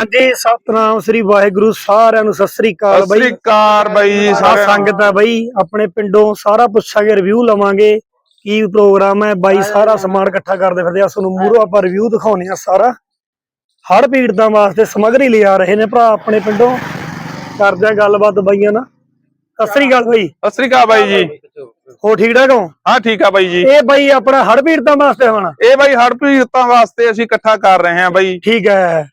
ਹਾਂਜੀ ਸਤਨਾਮ ਸ੍ਰੀ ਵਾਹਿਗੁਰੂ ਸਾਰਿਆਂ ਨੂੰ ਸਤਿ ਸ੍ਰੀ ਅਕਾਲ ਸਤਿ ਸ੍ਰੀ ਬਈ। ਅਕਾਲ ਬਾਈ ਸਾਰਾ। ਸੰਗਤ ਹੈ ਬਈ ਆਪਣੇ ਪਿੰਡੋਂ ਸਾਰਾ ਪੁੱਛਾਂਗੇ ਰਿਵਿਊ ਲਵਾਂਗੇ ਕੀ ਪ੍ਰੋਗਰਾਮ ਹੈ। ਬਾਈ ਸਾਰਾ ਸਮਾਨ ਇਕੱਠਾ ਕਰਦੇ ਫਿਰਦੇ ਆ ਤੁਹਾਨੂੰ ਮੂਹਰੋਂ ਆਪਾਂ ਰਿਵਿਊ ਦਿਖਾਉਣੇ ਆ ਸਾਰਾ। ਹੜ ਪੀੜਤਾਂ ਵਾਸਤੇ ਸਮੱਗਰੀ ਲਿਆ ਰਹੇ ਨੇ ਭਰਾ ਆਪਣੇ ਪਿੰਡੋਂ। ਕਰਦੇ ਆ ਗੱਲਬਾਤ ਬਾਈਆਂ ਨਾਲ। ਸਤਿ ਸ੍ਰੀ ਅਕਾਲ ਬਾਈ। ਸਤਿ ਸ੍ਰੀ ਅਕਾਲ ਬਾਈ ਜੀ। ਹੋ ਠੀਕ ਠਾਕ ਹੋ? ਹਾਂ ਠੀਕ ਆ ਬਾਈ ਜੀ। ਇਹ ਬਾਈ ਆਪਣਾ ਹੜ ਪੀੜਤਾਂ ਵਾਸਤੇ ਹੋਣਾ। ਇਹ ਬਾਈ ਹੜ੍ਹ ਪੀੜਤਾਂ ਵਾਸਤੇ ਅਸੀਂ ਇਕੱਠਾ ਕਰ ਰਹੇ ਹਾਂ ਬਾਈ। ਠੀਕ ਹੈ।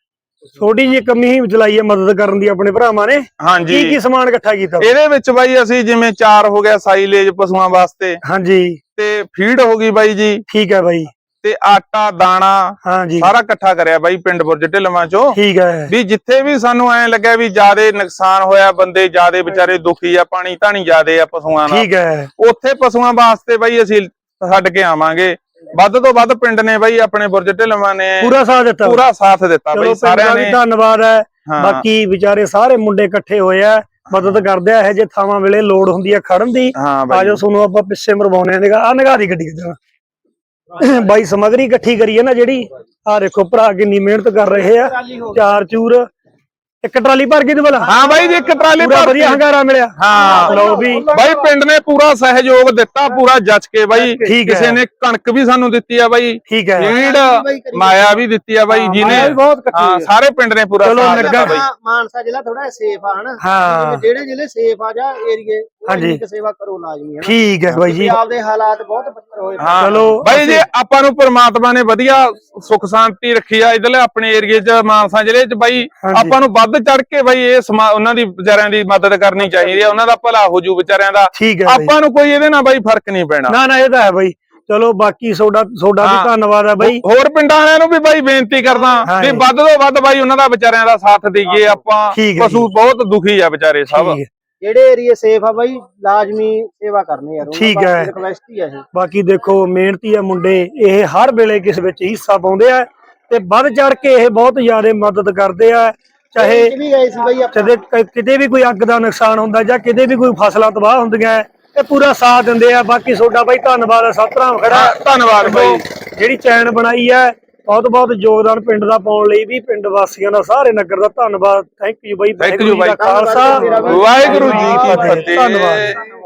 ਛੋਟੀ ਜਿਹੀ ਕਮੀ ਹੀ ਚਲਾਈ ਹੈ ਮਦਦ ਕਰਨ ਦੀ ਆਪਣੇ ਭਰਾਵਾਂ ਨੇ। ਕੀ ਹਾਂਜੀ। ਕੀ ਸਮਾਨ ਇਕੱਠਾ ਕੀਤਾ? ਇਹਦੇ ਵਿੱਚ ਬਾਈ ਅਸੀਂ ਜਿਵੇਂ ਚਾਰ ਹੋ ਗਿਆ ਸਾਈਲੇਜ ਪਸ਼ੂਆਂ ਵਾਸਤੇ। ਹਾਂਜੀ। ਤੇ ਫੀਡ ਹੋ ਗਈ ਬਾਈ ਜੀ। ਠੀਕ ਹੈ ਬਾਈ। ਤੇ ਆਟਾ ਦਾਣਾ ਹਾਂਜੀ। ਸਾਰਾ ਇਕੱਠਾ ਕਰਿਆ ਬਾਈ ਪਿੰਡ ਬੁਰਜ ਢਿਲਵਾਂ ਚੋਂ। ਠੀਕ ਹੈ। ਵੀ ਜਿੱਥੇ ਵੀ ਸਾਨੂੰ ਐ ਲੱਗਿਆ ਵੀ ਜਿਆਦੇ ਨੁਕਸਾਨ ਹੋਇਆ ਬੰਦੇ ਜਿਆਦੇ ਵਿਚਾਰੇ ਦੁਖੀ ਆ ਪਾਣੀ ਧਾਣੀ ਜਿਆਦੇ ਆ ਪਸ਼ੂਆਂ ਦਾ ਠੀਕ ਹੈ। ਉੱਥੇ ਪਸ਼ੂਆਂ ਵਾਸਤੇ ਬਾਈ ਅਸੀਂ ਛੱਡ ਕੇ ਆਵਾਂਗੇ। ਵੱਧ ਤੋਂ ਵੱਧ ਪਿੰਡ ਨੇ ਬਾਈ ਆਪਣੇ ਬੁਰਜ ਢਿਲਵਾਂ ਨੇ ਪੂਰਾ ਸਾਥ ਦਿੱਤਾ। ਪੂਰਾ ਸਾਥ ਦਿੱਤਾ ਬਾਈ ਸਾਰਿਆਂ ਨੇ। ਧੰਨਵਾਦ ਹੈ। ਬਾਕੀ ਵਿਚਾਰੇ ਸਾਰੇ ਮੁੰਡੇ ਇਕੱਠੇ ਹੋਏ ਆ। ਮਦਦ ਕਰਦੇ ਆ ਇਹ ਜੇ ਥਾਵਾਂ ਵੇਲੇ ਲੋੜ ਹੁੰਦੀ ਆ ਖੜਨ ਦੀ ਆਜੋ ਤੁਹਾਨੂੰ ਆਪਾਂ ਪਿੱਛੇ ਮਰਵਾਉਣੇ ਆ ਨਿਗਾ ਆ ਨਿਗਾਹ ਦੀ ਗੱਡੀ ਕਿਦਾਂ ਬਾਈ ਸਮਗਰੀ ਇਕੱਠੀ ਕਰੀ ਹੈ ਨਾ ਜਿਹੜੀ? ਆ ਦੇਖੋ ਭਰਾ ਕਿੰਨੀ ਮਿਹਨਤ ਕਰ ਰਹੇ ਆ। ਚਾਰ ਚੂਰ ਇੱਕ ਟਰਾਲੀ ਭਰ ਗਈ ਤੇ ਭਲਾ। ਹਾਂ ਬਾਈ ਜੀ ਇੱਕ ਟਰਾਲੀ ਪੂਰਾ ਭਰ ਵਧੀਆ ਹੰਗਾਰਾ ਮਿਲਿਆ। ਹਾਂ। ਲਓ ਵੀ। ਬਾਈ ਪਿੰਡ ਨੇ ਪੂਰਾ ਸਹਿਯੋਗ ਦਿੱਤਾ ਪੂਰਾ ਜੱਜ ਕੇ ਬਾਈ। ਕਿਸੇ ਨੇ ਕਣਕ ਵੀ ਸਾਨੂੰ ਦਿੱਤੀ ਆ ਬਾਈ। ਠੀਕ ਹੈ। ਫੀਡ ਮਾਇਆ ਵੀ ਦਿੱਤੀ ਆ ਬਾਈ ਜਿਹਨੇ ਹਾਂ। ਸਾਰੇ ਪਿੰਡ ਨੇ ਪੂਰਾ ਚਲੋ ਸਾਥ ਦਿੱਤਾ ਬਾਈ। ਮਾਨਸਾ ਜ਼ਿਲ੍ਹਾ ਥੋੜਾ ਸੇਫ ਆ ਹਨਾ। ਜਿਹੜੇ ਜ਼ਿਲ੍ਹੇ ਸੇਫ ਆ ਜਾਂ ਏਰੀਏ ਹਾਂਜੀ। ਇੱਕ ਸੇਵਾ ਕਰੋ ਲਾਜ਼ਮੀ ਹੈ ਠੀਕ ਹੈ ਬਾਈ ਜੀ। ਪੰਜਾਬ ਦੇ ਹਾਲਾਤ ਬਹੁਤ ਬੱਤਰ ਹੋਏ। ਪਏ। ਹਾਂ। ਚਲੋ। ਬਾਈ ਜੀ ਆਪਾਂ ਨੂੰ ਪ੍ਰਮਾਤਮਾ ਨੇ ਵਧੀਆ ਸੁੱਖ ਸ਼ਾਂਤੀ ਰੱਖੀ ਆ ਇਧਰਲੇ ਆਪਣੇ ਏਰੀਏ 'ਚ ਮਾਨਸਾ ਜ਼ਿਲ੍ਹੇ 'ਚ ਬਾਈ। ਹਾਂਜੀ। ਆਪਾਂ ਨੂੰ ਵੱਧ ਚੜ ਕੇ ਬਾਈ ਇਹ ਸਮਾ- ਉਹਨਾਂ ਦੀ ਵਿਚਾਰਿਆਂ ਦੀ ਮਦਦ ਕਰਨੀ ਚਾਹੀਦੀ ਆ। ਉਹਨਾਂ ਦਾ ਭਲਾ ਹੋ ਜੂ ਵਿਚਾਰਿਆਂ ਦਾ। ਠੀਕ ਹੈ ਬਾਈ। ਆਪਾਂ ਨੂੰ ਕੋਈ ਇਹਦੇ ਨਾਲ ਬਾਈ ਫ਼ਰਕ ਨਹੀਂ ਪੈਣਾ। ਨਾ ਨਾ ਇਹ ਤਾਂ ਹੈ ਬਾਈ। ਚਲੋ ਬਾਕੀ ਤੁਹਾਡਾ ਤੁਹਾਡਾ ਵੀ। ਧੰਨਵਾਦ ਹੈ ਬਾਈ। ਹੋਰ ਪਿੰਡਾਂ ਵਾਲਿਆਂ ਨੂੰ ਵੀ ਬਾਈ ਬੇਨਤੀ ਕਰਦਾ ਹਾਂ ਵੀ ਜੀ। ਵੱਧ ਤੋਂ ਵੱਧ ਬਾਈ ਉਹਨਾਂ ਦਾ ਵਿਚਾਰਿਆਂ ਦਾ ਸਾਥ ਦਈਏ ਆਪਾਂ। ਠੀਕ ਹੈ ਪਸ਼ੂ ਬਹੁਤ ਦੁਖੀ ਆ ਵਿਚਾਰੇ ਸਭ। ਠੀਕ ਹੈ। ਜਿਹੜੇ ਏਰੀਏ ਸੇਫ ਆ ਬਾਈ ਲਾਜ਼ਮੀ ਸੇਵਾ ਕਰਨੀ ਯਾਰ ਠੀਕ ਹੈ। ਰਿਕਵੈਸਟ ਹੀ ਆ ਇਹ। ਬਾਕੀ ਦੇਖੋ ਮਿਹਨਤੀ ਆ ਮੁੰਡੇ ਇਹ ਹਰ ਵੇਲੇ ਕਿਸ ਵਿੱਚ ਹਿੱਸਾ ਪਾਉਂਦੇ ਆ ਤੇ ਵੱਧ ਚੜ ਕੇ ਇਹ ਬਹੁਤ ਜ਼ਿਆਦਾ ਮਦਦ ਕਰਦੇ ਆ ਚਾਹੇ ਇਹ ਵੀ ਗਏ ਸੀ ਬਾਈ ਆਪਾਂ। ਕਦੇ ਕ- ਕਿਤੇ ਵੀ ਕੋਈ ਅੱਗ ਦਾ ਨੁਕਸਾਨ ਹੁੰਦਾ ਜਾਂ ਕਿਤੇ ਵੀ ਕੋਈ ਫਸਲਾਂ ਤਬਾਹ ਹੁੰਦੀਆਂ ਹੈ, ਇਹ ਪੂਰਾ ਸਾਥ ਦਿੰਦੇ ਆ। ਬਾਕੀ ਤੁਹਾਡਾ ਬਾਈ ਧੰਨਵਾਦ ਹੈ ਸਤਰਾਮ ਖੜਾ। ਧੰਨਵਾਦ ਬਾਈ। ਜਿਹੜੀ ਚੈਨ ਬਣਾਈ ਹੈ ਬਹੁਤ ਬਹੁਤ ਯੋਗਦਾਨ ਪਿੰਡ ਦਾ ਪਾਉਣ ਲਈ ਵੀ ਪਿੰਡ ਵਾਸੀਆਂ ਦਾ ਸਾਰੇ ਨਗਰ ਦਾ ਧੰਨਵਾਦ। ਥੈਂਕ ਯੂ ਬਾਈ ਜੀ ਦਾ ਬਾਈ। ਖਾਲਸਾ। ਵਾਹਿਗੁਰੂ ਜੀ ਕੀ ਫਤਿਹ। ਧੰਨਵਾਦ